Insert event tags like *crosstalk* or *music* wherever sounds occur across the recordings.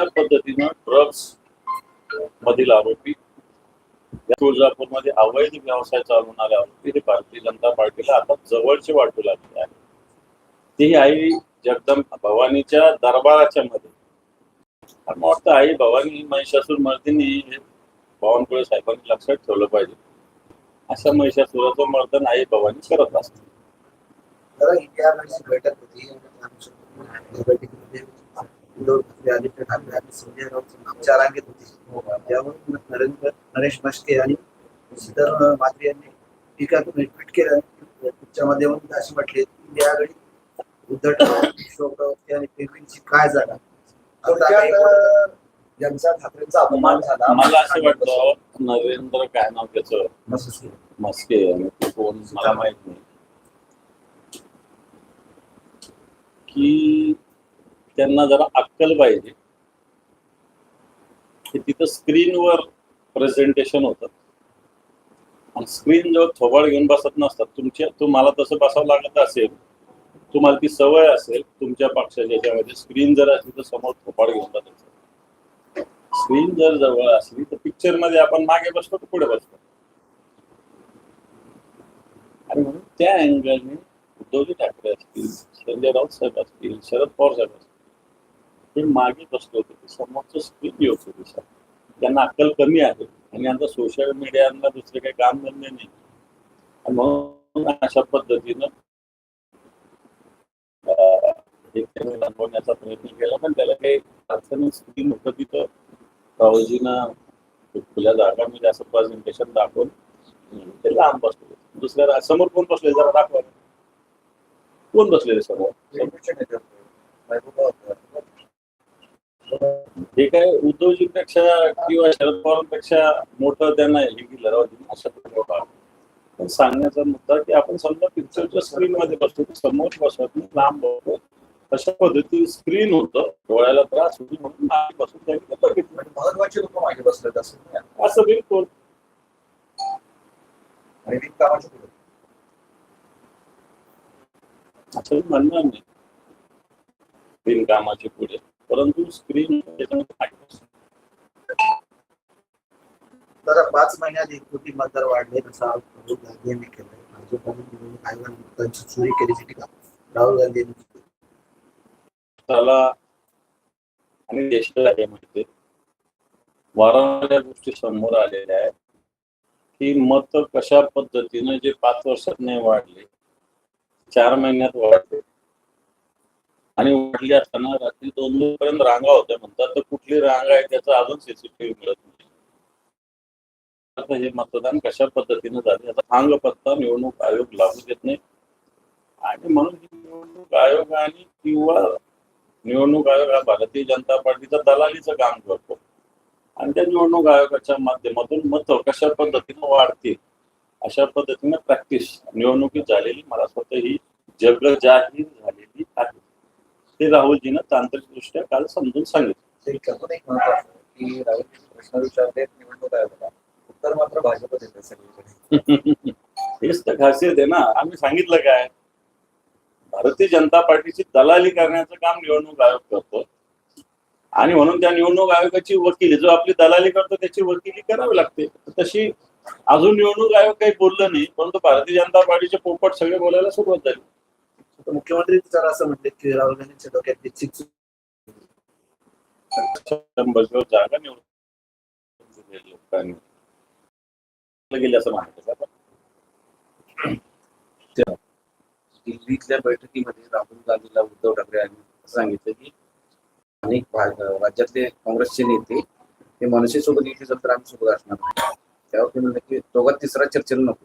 अशा पद्धतीनं ड्रग्स मधील आरोपी तुळजापूरमध्ये अवैध व्यवसाय चालवणारे आरोपी हे भारतीय जनता पार्टीला आता जवळचे वाटू लागले आहे. ती आई जगदम भवानीच्या दरबाराच्या मध्ये. मला वाटतं आई भवानी महिषासूर मर्दिनी हे बावनकुळे साहेबांनी लक्षात ठेवलं पाहिजे. अशा महिषासुराचं मर्दन आई भवानी करत असते तर इंडिया वेळची बैठक होती त्या बैठकीमध्ये उद्धव ठाकरे आदित्य ठाकरे आणि संजय राऊत आमच्या रांगेत होते त्यावरून नरेंद्र नरेश मस्के आणि सिद्धार्थ मात्रे यांनी टीका करून ट्विट केलं तुमच्या माध्यमातून असे म्हटले की यावेळी उद्धव ठाकरे आणि काय जागा ज्यांचा ठाकरेंचा अपमान झाला मला असं वाटतं नरेंद्र काय नाव त्याचं मस्के. आणि कोण मला माहीत नाही की त्यांना जरा अक्कल पाहिजे. की तिथं स्क्रीनवर प्रेझेंटेशन होतं. आणि स्क्रीन जवळ थोबाड घेऊन बसत नसतात. तुमच्या तुम्हाला तसं बसावं लागत असेल तुम्हाला ती सवय असेल तुमच्या पक्षाच्या याच्यामध्ये स्क्रीन जर असली तर समोर थोबाड घेऊन बसायचं. स्क्रीन जर जवळ असली तर पिक्चरमध्ये आपण मागे बसतो तर पुढे बसतो? आणि म्हणून त्या अँगलने उद्धवजी ठाकरे असतील संजय राऊत साहेब असतील शरद पवार साहेब असतील हे मागे बसले होते ते समोरचं स्क्रीन योग्य दिसत त्यांना अक्कल कमी आहे. आणि आता सोशल मीडियाला दुसरे काही काम धंदे नाही. म्हणून अशा पद्धतीनं अं, प्रयत्न केला. पण त्याला काही अडचणी स्क्रीन होतं तिथं. राहुलजीनं खुल्या जागांमध्ये असं प्रेझेंटेशन दाखवून ते लांब बसले. दुसऱ्या समोर कोण बसले? जरा दाखवा. कोण बसलेले समोर पेरवीचे नेते होते. महबूबा होत्या. हे काय उद्धवजीपेक्षा किंवा शरद पवारांपेक्षा मोठं त्यांना हे केलं राहुलजी अशा प्रकारे सांगण्याचा मुद्दा की आपण समजा पिक्चरच्या स्क्रीन मध्ये बसतो समोर बसत नाही लांब बसतो. अशा पद्धतीने स्क्रीन होतं डोळ्याला त्रास होतो म्हणून मागे बसून त्यांनी बघितलं महत्वाची लोक मागे बसलेत असं. असं बिलकुल. आणि. असं म्हणणार नाही. बिनकामाचे पुढे. परंतु स्क्रीन. तर पाच महिन्यात एक कोटी मतदार वाढले तसा राहुल गांधी यांनी केलाय. भाजपने निवडणूक आयोगाने त्यांची चोरी केल्याची टीका. राहुल गांधी यांनी केली. त्याला आणि देशाला हे माहिती वारंवार या गोष्टी समोर आलेल्या आहेत की मत कशा पद्धतीनं जे पाच वर्षात नाही वाढले चार महिन्यात वाढले आणि वाढली असताना रात्री दोन दोन पर्यंत रांगा होत्या. म्हणतात तर कुठली रांग आहे त्याचा अजून सीसीटीव्ही मिळत नाही. आता हे मतदान कशा पद्धतीने झाले याचा अंग पत्ता निवडणूक आयोग लागू देत नाही. आणि म्हणून निवडणूक आयोग आणि किंवा निवडणूक आयोग हा भारतीय जनता पार्टीचा दलालीचं काम करतो. आणि त्या निवडणूक आयोगाच्या माध्यमातून मत कशा पद्धतीनं वाढतील अशा पद्धतीने प्रॅक्टिस निवडणुकीत झालेली मला स्वतः ही जग जाहीर झालेली आहे. ते राहुलजीनं तांत्रिकदृष्ट्या काल समजून सांगितलं. की राहुल प्रश्न विचारले निवडणूक आयोगाला. उत्तर मात्र भाजप देते सगळीकडे. *laughs* हेच तर खासियत आहे ना. आम्ही सांगितलं काय? भारतीय जनता पार्टीची दलाली करण्याचं काम निवडणूक आयोग करतो. आणि म्हणून त्या निवडणूक आयोगाची वकिली जो आपली दलाली करतो त्याची वकिली करावी लागते. तशी अजून निवडणूक आयोग काही बोललं नाही. परंतु भारतीय जनता पार्टीचे पोपट सगळे बोलायला सुरुवात झाली. आता मुख्यमंत्री तर असं म्हणले की राहुल गांधींच्या डोक्यात शंभर जागा निवडून लोकांनी गेले असं म्हणायचं का? दिल्लीतल्या बैठकीमध्ये राहुल गांधीला उद्धव ठाकरे यांनी सांगितलं की अनेक राज्यातले काँग्रेसचे नेते हे मनसेसोबत युती झालं तर आम्ही सोबत असणार नाही. त्यावर ते म्हणलं की दोघात तिसरा चर्चेला नको.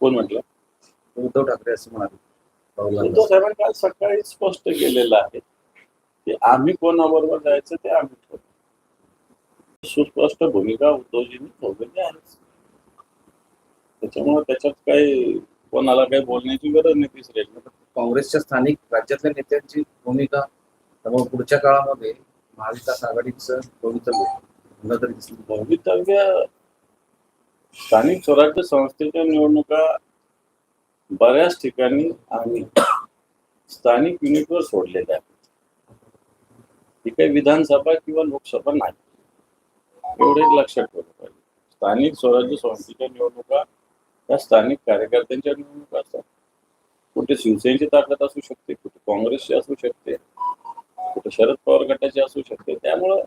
कोण म्हटलं? उद्धव ठाकरे असं म्हणाले. उद्धव साहेबांनी काल सकाळी स्पष्ट केलेलं आहे की आम्ही कोणाबरोबर जायचं ते आम्ही ठरवू. सुस्पष्ट भूमिका उद्धवजींनी ठेवलेली आहे. त्याच्यामुळे त्याच्यात काही कोणाला काही बोलण्याची गरज नाही तिसऱ्या काँग्रेसच्या स्थानिक राज्यातल्या नेत्यांची भूमिका त्यामुळे पुढच्या काळामध्ये महाविकास आघाडीचं भवितव्य मला तरी दिसलं भवितव्य स्थानिक स्वराज्य संस्थेच्या निवडणुका बऱ्याच ठिकाणी आम्ही स्थानिक युनिटवर सोडलेले आहेत. ही काही विधानसभा किंवा लोकसभा नाही. एवढे लक्षात ठेवलं पाहिजे. स्थानिक स्वराज्य संस्थेच्या निवडणुका त्या स्थानिक कार्यकर्त्यांच्या निवडणुका असतात. कुठे शिवसेनेची ताकद असू शकते कुठे काँग्रेसची असू शकते कुठे शरद पवार गटाची असू शकते. त्यामुळं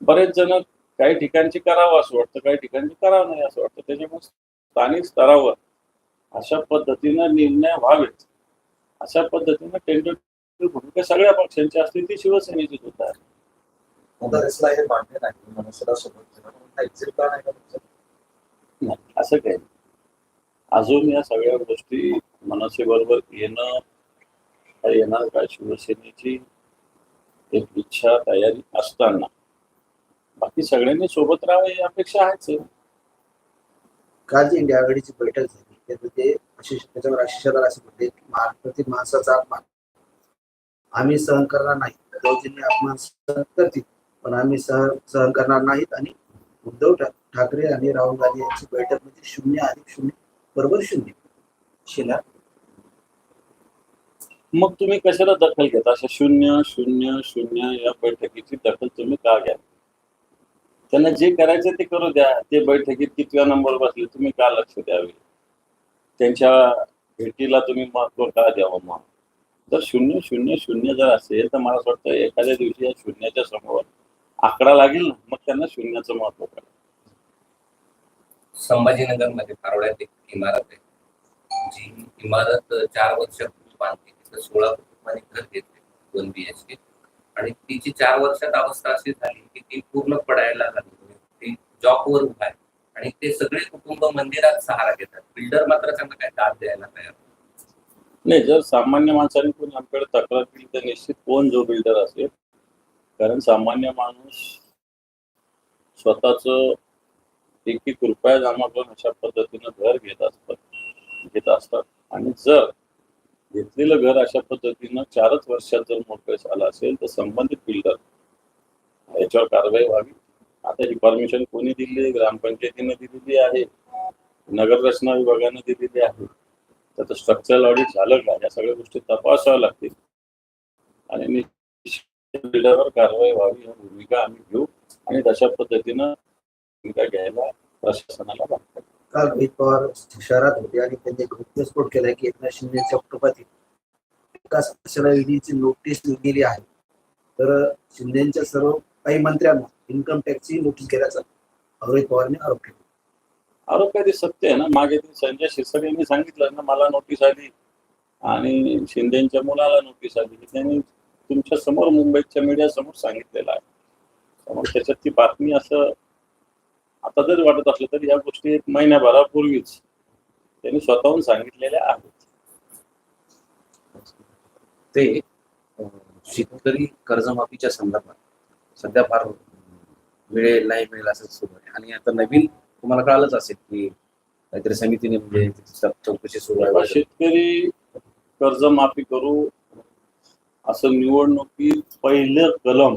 बरेच जण काही ठिकाणची करावं असं वाटतं काही ठिकाणची करावं नाही असं वाटतं. त्याच्यामुळे स्थानिक स्तरावर अशा पद्धतीनं निर्णय व्हावेत अशा पद्धतीनं टेंडर भूमिका सगळ्या पक्षांची असते ती शिवसेनेची सुद्धा आहे असं काही. अजून या सगळ्या गोष्टी मनसेबरोबर येणं का येणार का शिवसेनेची एक इच्छा तयारी असताना बाकी सगळ्यांनी सोबत राहावं ही अपेक्षा आहेच आहे. काल जी इंडिया आघाडीची बैठक झाली त्यामध्ये त्याच्यावर आशिष असे म्हणते महाराष्ट्रातील माणसाचा अपमान. आम्ही सहन करणार नाही. राऊजींनी अपमान सहन करतील पण आम्ही सहन सहन करणार नाहीत आणि उद्धव ठाकरे आणि राहुल गांधी यांची बैठक म्हणजे शून्य अधिक शून्य बरोबर शून्य. शिला? मग तुम्ही कशाला दखल घेता? अशा शून्य शून्य शून्य या बैठकीची दखल तुम्ही का घ्या? त्यांना जे करायचं ते करू द्या. ते बैठकीत कितव्या नंबर बसले तुम्ही का लक्ष द्यावे? त्यांच्या भेटीला तुम्ही महत्त्व का द्यावं मग जर शून्य शून्य शून्य जर असेल तर मला असं वाटतं एखाद्या दिवशी या शून्याच्या समोर आकडा लागेल ना मग त्यांना शून्याचं महत्त्व कळेल. संभाजीनगरमध्ये पारोळ्यात एक इमारत आहे. जी इमारत चार वर्षापूर्वी बांधली. तिथं सोळा कुटुंबाने घर घेतले दोन बी एच के आणि तिची चार वर्षात अवस्था अशी झाली की ती पूर्ण पडायला लागली. म्हणजे ती जॉबवर उभा आहे. आणि ते सगळे कुटुंब मंदिरात सहारा घेतात. बिल्डर मात्र त्यांना काय दाद द्यायला तयार नाही. नाही जर सामान्य माणसाने कोणी आमच्याकडे तक्रार केली तर निश्चित कोण जो बिल्डर असेल कारण सामान्य माणूस स्वतःच एक एक रुपया जमा करून अशा पद्धतीनं घर घेत असतात घेत असतात. आणि जर घेतलेलं घर अशा पद्धतीनं चारच वर्षात जर मोठं झालं असेल तर संबंधित बिल्डर याच्यावर कारवाई व्हावी. आता ही परमिशन कोणी दिली? ग्रामपंचायतीने दिलेली आहे. नगर रचना विभागाने दिलेली आहे. त्याचं स्ट्रक्चरल ऑडिट झालं का? या सगळ्या गोष्टी तपासाव्या लागतील. आणि निश्चित कारवाई व्हावी ही भूमिका आम्ही घेऊ. आणि तशा पद्धतीनं भूमिका घ्यायला प्रशासनाला लागतात काल रोहित पवार शहरात होते आणि त्यांनी घटस्फोट केला की एकनाथ शिंदेच्या कुटुंबातील एका सदस्याला ईडीची नोटीस दिली आहे. तर शिंदेच्या सर्व काही मंत्र्यांना इन्कम टॅक्सची नोटीस गेल्याचा रोहित पवारने आरोप केला. आरोप काही सत्य आहे ना? मागे ते संजय शिरसाट यांनी सांगितलं ना मला नोटीस आली. आणि शिंदेच्या मुलाला नोटीस आली. त्यांनी तुमच्यासमोर मुंबईच्या मीडिया समोर सांगितलेलं आहे. त्यामुळे त्याच्यात ती बातमी असं आता जरी वाटत असलं तरी या गोष्टी एक महिन्याभरापूर्वीच त्यांनी स्वतःहून सांगितलेल्या आहेत. ते शेतकरी कर्जमाफीच्या संदर्भात सध्या फार मिळेल नाही मिळेल असं सुरू आहे आणि आता नवीन तुम्हाला कळालंच असेल की काहीतरी समितीने म्हणजे चौकशी सुरू आहे. शेतकरी कर्जमाफी करू असं निवडणुकीत पहिलं कलम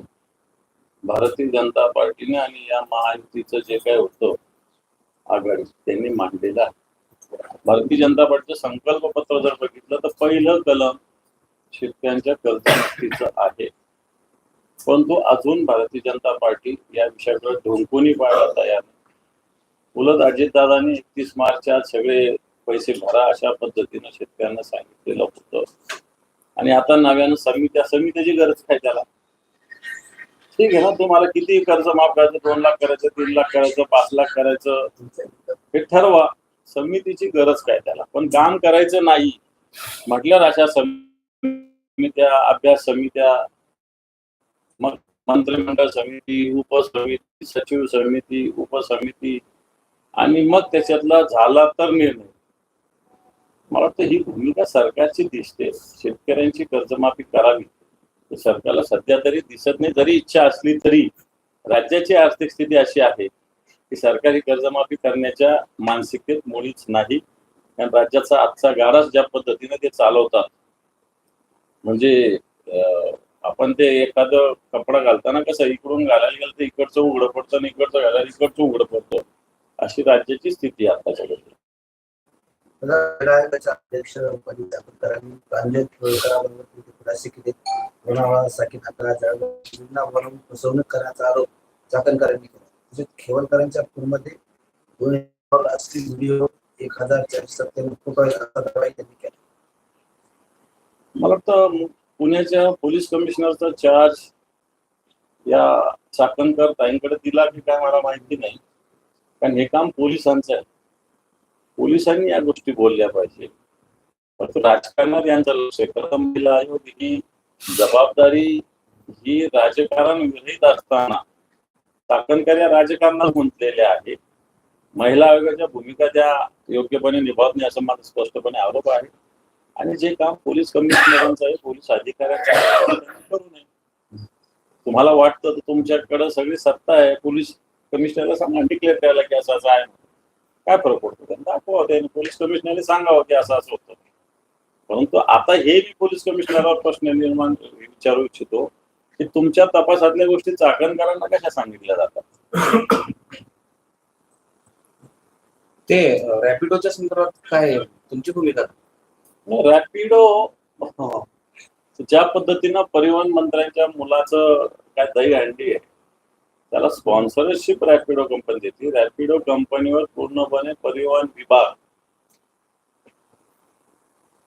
भारतीय जनता पार्टीने आणि या महायुतीचं जे काय होतं आघाडी त्यांनी मांडलेलं आहे. भारतीय जनता पार्टीचं संकल्प पत्र जर बघितलं तर पहिलं कलम शेतकऱ्यांच्या कर्जमुक्तीचं आहे. परंतु अजून भारतीय जनता पार्टी या विषयाकडे ढोंकूनही पाहायला तयार उलट अजितदादांनी एकतीस मार्चच्या सगळे पैसे भरा अशा पद्धतीनं शेतकऱ्यांना सांगितलेलं होतं. आणि आता नव्यानं समित्या समितीची गरज काय त्याला? ठीक आहे ना तुम्हाला किती कर्ज माफ करायचं? दोन लाख करायचं तीन लाख करायचं पाच लाख करायचं? हे ठरवा. समितीची गरज काय त्याला? पण काम करायचं नाही. म्हटल्यावर अशा समित्या अभ्यास समित्या मग मंत्रिमंडळ समिती उपसमिती सचिव समिती उपसमिती आणि मग त्याच्यातला झाला तर निर्णय. मला वाटतं ही भूमिका सरकारची दिसते. शेतकऱ्यांची कर्जमाफी करावी. सरकारला सध्या तरी दिसत नाही. जरी इच्छा असली तरी राज्याची आर्थिक स्थिती अशी आहे की सरकारी कर्जमाफी करण्याच्या मानसिकतेत मुळीच नाही. कारण राज्याचा आजचा गाडाच ज्या पद्धतीने ते चालवतात म्हणजे आपण ते एखादं कपडा घालताना कसं इकडून घालायला गेलं तर इकडचं उघडं पडतं आणि इकडचं घालायला इकडचं उघडं पडतं. अशी राज्याची स्थिती आहे आताच्या अध्यक्ष पदी चाकरकरांनी प्रांजल खेळकराबरोबर कृती खुलासे केले. लोणावळा साकी नाका जळगाव वरून फसवणूक करण्याचा आरोप चाकणकरांनी केला. तसेच खेवलकरांच्या फोनमध्ये दोन असतील व्हिडिओ एक हजार चारशे सत्त्याण्णव रुपये असा दावा त्यांनी केला. मला वाटतं पुण्याच्या पोलीस कमिशनरचा चार्ज या चाकणकर ताईंकडे दिला की काय मला माहिती नाही. कारण हे काम पोलिसांचं आहे. पोलिसांनी या गोष्टी बोलल्या पाहिजे. परंतु राजकारणात यांचं लक्ष आहे. महिला आयोग ही जबाबदारी ही राजकारण विरहित असताना चाकणकर या राजकारणात गुंतलेल्या आहेत. महिला आयोगाच्या भूमिका त्या योग्यपणे निभावत नाही असं माझा स्पष्टपणे आरोप आहे. आणि जे काम पोलीस कमिशनरांचं आहे पोलीस अधिकाऱ्यांचं करू नये. तुम्हाला वाटतं तर तुमच्याकडे सगळी सत्ता आहे. पोलीस कमिशनरला सांगा डिक्लेअर करायला की असं असं आहे. काय फरक पडतो? त्यांना दाखवा त्याने पोलीस कमिशनरला सांगावं की असं असं होतं. परंतु आता हे मी पोलीस कमिशनरवर प्रश्न निर्माण विचारू इच्छितो की तुमच्या तपासातल्या गोष्टी चाकणकरांना कशा सांगितल्या जातात? ते रॅपिडोच्या संदर्भात काय तुमची भूमिका? रॅपिडो *laughs* ज्या पद्धतीनं परिवहन मंत्र्यांच्या मुलाचं काय दही अंडी आहे त्याला स्पॉन्सरशिप रॅपिडो कंपनी देते. रॅपिडो कंपनीवर पूर्णपणे परिवहन विभाग.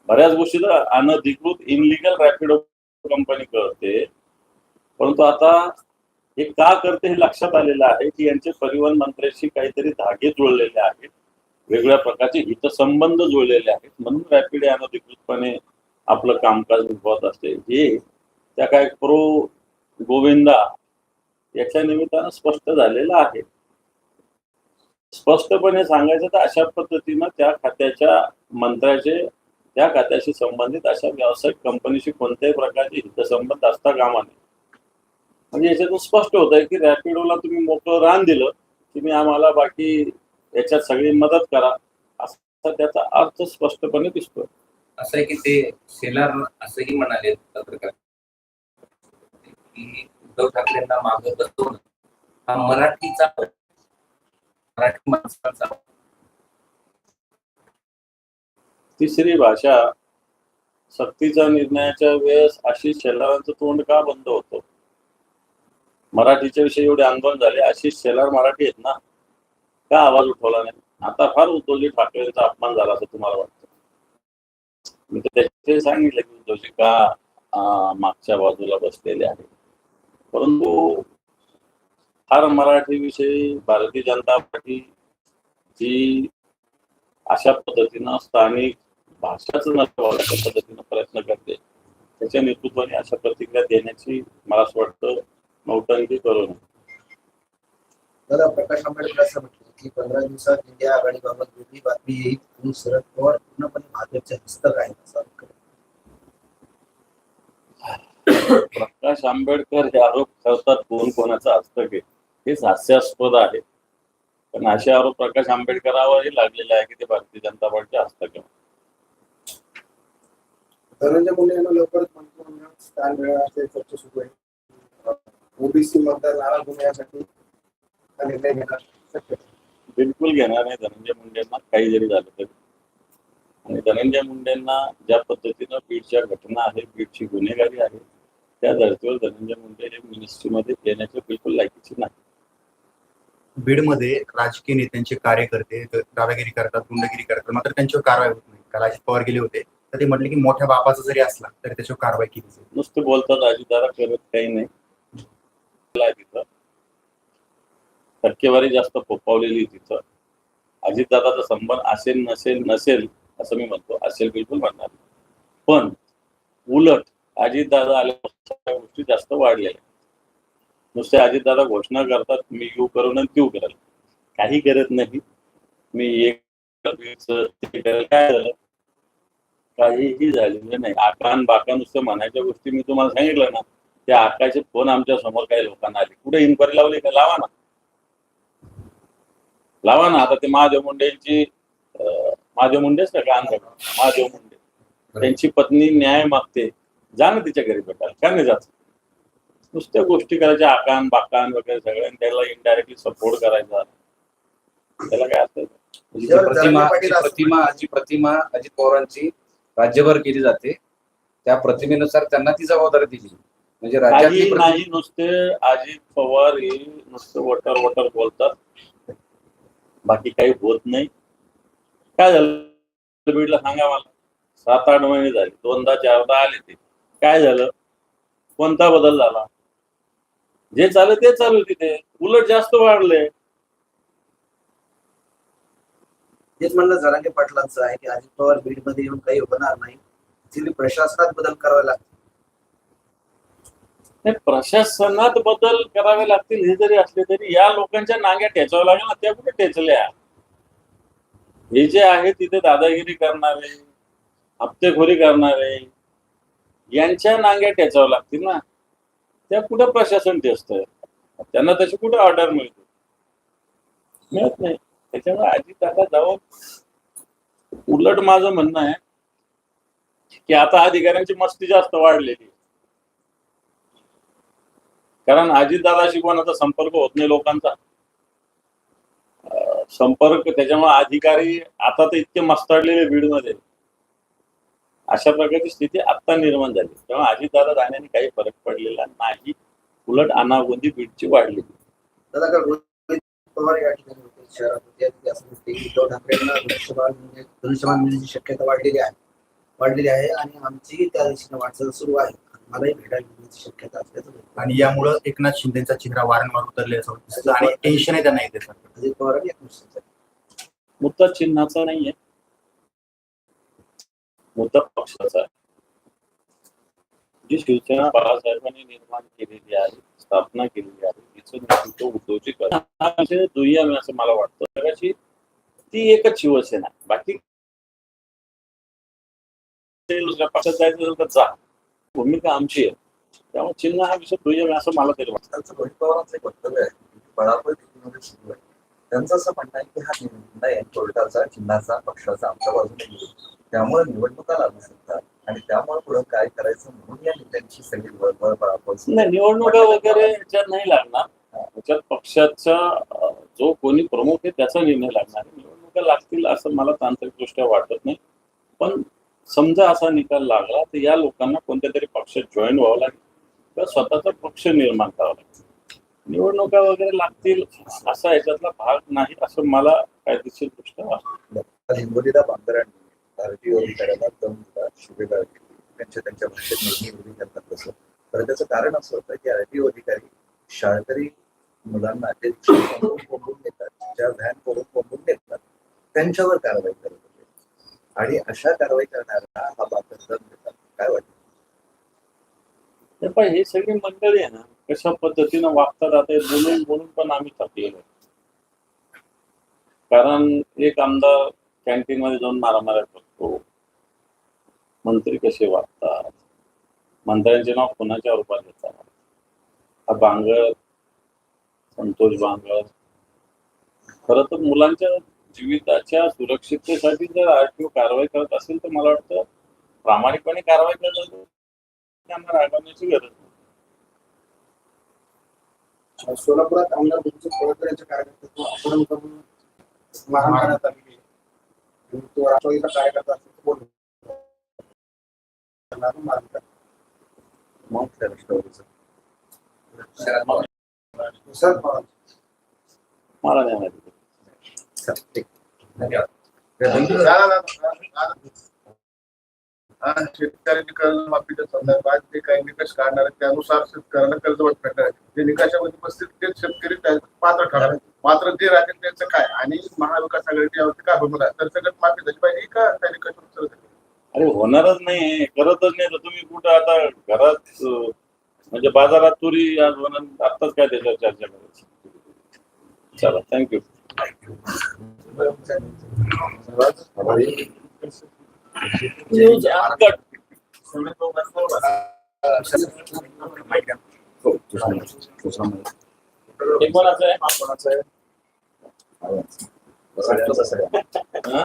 बऱ्याच गोष्टी तर अनधिकृत इनलिगल रॅपिडो कंपनी करते. परंतु आता हे का करते हे लक्षात आलेलं आहे की यांचे परिवहन मंत्र्याशी काहीतरी धागे जुळलेले आहेत. वेगळ्या प्रकारचे हितसंबंध जुळलेले आहेत. म्हणून रॅपिड अनधिकृतपणे आपलं कामकाज निभवत असते. हे त्या काय प्रो गोविंदा याच्या निमित्तानं स्पष्ट झालेलं आहे. स्पष्टपणे सांगायचं तर अशा पद्धतीनं त्या खात्याच्या मंत्र्याचे त्या खात्याशी संबंधित अशा व्यावसायिक कंपनीशी कोणत्याही प्रकारचे हितसंबंध असता कामा नये. म्हणजे याच्यातून स्पष्ट होत आहे की रॅपिडोला तुम्ही मोकळं रान दिलं तुम्ही आम्हाला बाकी याच्यात सगळी मदत करा असा त्याचा अर्थ स्पष्टपणे दिसतोय. असं आहे की ते शेलार असंही म्हणाले पत्रकार. की उद्धव ठाकरेंना मागं बसवणं हा मराठीचा मराठी माणसाचा तिसरी भाषा सक्तीच्या निर्णयाच्या वेळेस आशिष शेलारांचं तोंड का बंद होतं? मराठीच्या विषयी एवढे आंदोलन झाले. आशिष शेलार मराठी आहेत ना? का आवाज उठवला नाही? आता फार उद्धवजी ठाकरेंचा अपमान झाला असं तुम्हाला वाटतं? मी तर त्याचे सांगितलं की उद्धवजी का मागच्या बाजूला बसलेले आहेत? परंतु फार मराठी विषयी भारतीय जनता पार्टी जी अशा पद्धतीनं स्थानिक भाषाच नसावं अशा पद्धतीनं प्रयत्न करते त्याच्या नेतृत्वाने अशा प्रतिक्रिया देण्याची मला असं वाटतं नौटंकी करू नये. प्रकाश आंबेडकर असं म्हटलं. की पंधरा दिवसात इंडिया आघाडीबाबत वेगळी बातमी येईल आणि शरद पवार पूर्णपणे भाजपचे हस्तक आहेत असं. प्रकाश आंबेडकर हे आरोप करतात कोण कोणाचं हस्तक आहे. हेच हास्यास्पद आहे. पण असे आरोप प्रकाश आंबेडकरावरही लागलेले आहे की ते भारतीय जनता पार्टीचे हस्तक आहे. धनंजय मुंडे यांना लवकरच मंत्रिमंडळात स्थान मिळालं असे चर्चा सुरू आहे. ओबीसी मतदार नाराज होण्यासाठी हा निर्णय घेणार. शक्य. बिलकुल घेणार नाही. धनंजय मुंडेंना काही जरी झालं तरी. आणि धनंजय मुंडेंना ज्या पद्धतीनं बीडच्या घटना आहे बीडची गुन्हेगारी आहे त्या धर्तीवर धनंजय मुंडे हे मिनिस्ट्रीमध्ये येण्याचे बिलकुल लायकीचे नाही. बीडमध्ये राजकीय नेत्यांचे कार्यकर्ते दादागिरी करतात गुंडगिरी करतात मात्र त्यांच्यावर कारवाई होत नाही. काल अजित पवार गेले होते तर ते म्हटले की मोठ्या बापाचा जरी असला तरी त्याच्यावर कारवाई केली जाईल. नुसते बोलतात अजितदादा करत काही नाही. तिथं. टक्केवारी जास्त फोपावलेली तिथं. अजितदादाचा संबंध असेल नसेल नसेल असं मी म्हणतो. असेल बिलकुल म्हणणार पण उलट अजितदादा आल्यापासून गोष्टी जास्त वाढलेल्या नुसते अजितदादा घोषणा करतात मी यू करून आणि त्यू करेल. काही करत नाही. मी एक काय झालं? काहीही झालेलं नाही. आकान बाका नुसतं म्हणायच्या गोष्टी मी तुम्हाला सांगितलं ना त्या आकाचे फोन आमच्यासमोर काही लोकांना आले. कुठे इन्क्वायरी लावली का? लावा ना. लावा ना आता ते महादेव मुंडेंची महादेव मुंडेच का अंधक महादेव मुंडे. त्यांची पत्नी न्याय मागते. जा ना तिच्या घरी भेटायला. का नाही जात? नुसत्या गोष्टी करायच्या आकान बाकान वगैरे सगळ्या त्याला इनडायरेक्टली सपोर्ट करायचा. त्याला काय असतं? प्रतिमा प्रतिमा जी प्रतिमा अजित पवारांची राज्यभर केली जाते त्या प्रतिमेनुसार त्यांना ती जबाबदारी दिली. म्हणजे नाही नुसते अजित पवार हे नुसते वटर वटर बोलतात. बाकी काही होत नाही. काय झालं? बीडला सांगा मला. सात आठ महिने झाले. दोनदा चारदा आले ते. काय झालं? कोणता बदल झाला? जे चालू ते चालू तिथे. उलट जास्त वाढले तेच म्हणलं जरांगे पाटलांचं आहे की अजित पवार बीडमध्ये येऊन काही होणार नाही. तिथली प्रशासनात बदल करावा लागतो प्रशासनात बदल करावे लागतील हे जरी असले तरी या लोकांच्या नांग्या ठेचाव्या लागेल ना त्या कुठे ठेचल्या? हे जे आहे तिथे दादागिरी करणारे हप्तेखोरी करणारे यांच्या नांग्या ठेचाव्या लागतील ना? त्या कुठं प्रशासन ठेचतंय? त्यांना तशी कुठे ऑर्डर मिळते? मिळत नाही. त्याच्यामुळे आधी दादा जाऊन उलट माझं म्हणणं आहे की आता अधिकाऱ्यांची मस्ती जास्त वाढलेली कारण अजितदादाशी कोणाचा संपर्क होत नाही लोकांचा. संपर्क त्याच्यामुळे अधिकारी आता तर इतके मस्ताडलेले बीडमध्ये. अशा प्रकारची स्थिती आता निर्माण झाली. तेव्हा अजितदादा जाण्याने काही फरक पडलेला नाही. उलट अनागोंदी बीडची वाढली. उद्धव ठाकरेंना म्हणजे, शक्यता वाढलेली आहे. वाढलेली आहे आणि आमची त्या दिशेने वाटचाल सुरू आहे. मलाही भेटायला मिळण्याची शक्यता असल्याचं. आणि यामुळं एकनाथ शिंदेचा चेहरा वारंवार उतरले असं दिसतं आणि टेन्शन आहे त्यांना येते सर. अजित पवारांनी एक निश्चित मुद्दा चिन्हाचा नाहीये. मुद्दा पक्षाचा आहे. जी शिवसेना बाळासाहेबांनी निर्माण केलेली आहे स्थापना केलेली आहे तिचं नेतृत्व उद्धवजी दुय्यम असं मला वाटतं. जगाची ती एकच शिवसेना. बाकी दुसऱ्या पक्षात जायचं तर जा. भूमिका आमची आहे. त्यामुळे चिन्ह हा विषय दुय्यम आहे असं मला तरी वाटतं. त्यांचं रोहित पवारांचं एक वक्तव्य आहे बळापळ सुरू आहे. त्यांचं असं म्हणणं आहे की हा निर्णय कोर्टाचा चिन्हाचा पक्षाचा आमच्या बाजूने त्यामुळे निवडणुका लागू शकतात आणि त्यामुळे पुढे काय करायचं म्हणून या नेत्यांची सगळी बळापळ आहे. नाही निवडणुका वगैरे याच्यात नाही लागणार. त्याच्यात पक्षाचा जो कोणी प्रमुख आहे त्याचा निर्णय लागणार. निवडणुका लागतील असं मला तांत्रिकदृष्ट्या वाटत नाही. पण समजा असा निकाल लागला तर या लोकांना कोणत्या तरी पक्षात जॉईन व्हावं लागेल. किंवा स्वतःचा पक्ष निर्माण करावा लागेल. निवडणुका वगैरे लागतील असा याच्यातला भाग नाही असं मला कायदेशीर दृष्ट्या वाटतं. हिंगोलीला बांधरांनी भारतीय अधिकाऱ्याला त्यांच्या त्यांच्या भाषेत नेहमी करतात तसं. तर त्याचं कारण असं होतं की आरटीओ अधिकारी शाळकरी मुलांना ते कोंबून नेतात ज्या व्हॅन करून कोंबून नेतात त्यांच्यावर कारवाई आणि अशा कारवाई करणाऱ्या हा बाकर देतात काय वाटत? पण हे सगळी मंडळी आहे ना कशा पद्धतीनं वागतात आता बोलून बोलून पण आम्ही थकलेलो कारण एक आमदार कॅन्टीन मध्ये जाऊन मारामाऱ्या करतो. मंत्री कसे वागतात? मंत्र्यांचे नाव कोणाच्या रूपात घेतात? हा बांगर संतोष बांगर खरं तर मुलांच्या जीविताच्या सुरक्षिततेसाठी जर आरटीओ कारवाई करत असेल तर मला वाटतं प्रामाणिकपणे कारवाई करत असेल त्यांना रागवण्याची गरज नाही. सोलापुरात आमदार तुमचे पळकर यांच्या कार्यकर्ते अपहरण करून मारहाण करण्यात आलेली आहे. तो राष्ट्रवादीचा कार्यकर्ता. मग त्या राष्ट्रवादीचं. शरद पवार सर ठीक. धन्यवाद धन्यवाद जा, जा, शेतकऱ्यांनी कर्जमाफीच्या संदर्भात जे काही निकष काढणार आहेत त्यानुसार शेतकऱ्यांना कर्जवाट भेटणार आहे जे निकषामध्ये बसतील तेच शेतकरी पात्र ठरणार मात्र जे राजन त्यांचं काय आणि महाविकास आघाडी यावरती काय भूमिका आहे? तर सगळ्यात माफी झाली पाहिजे का त्या निकषानुसार अरे होणारच नाही करतच नाही तर तुम्ही कुठं आता घरात म्हणजे बाजारात तुरी आज होणार आत्ताच काय त्याच्यावर चर्चा करायची चला थँक्यू न्यूज अनकट हो, दुसरा नाही. दुसरा कोणाचं आहे कोणाचं आहे?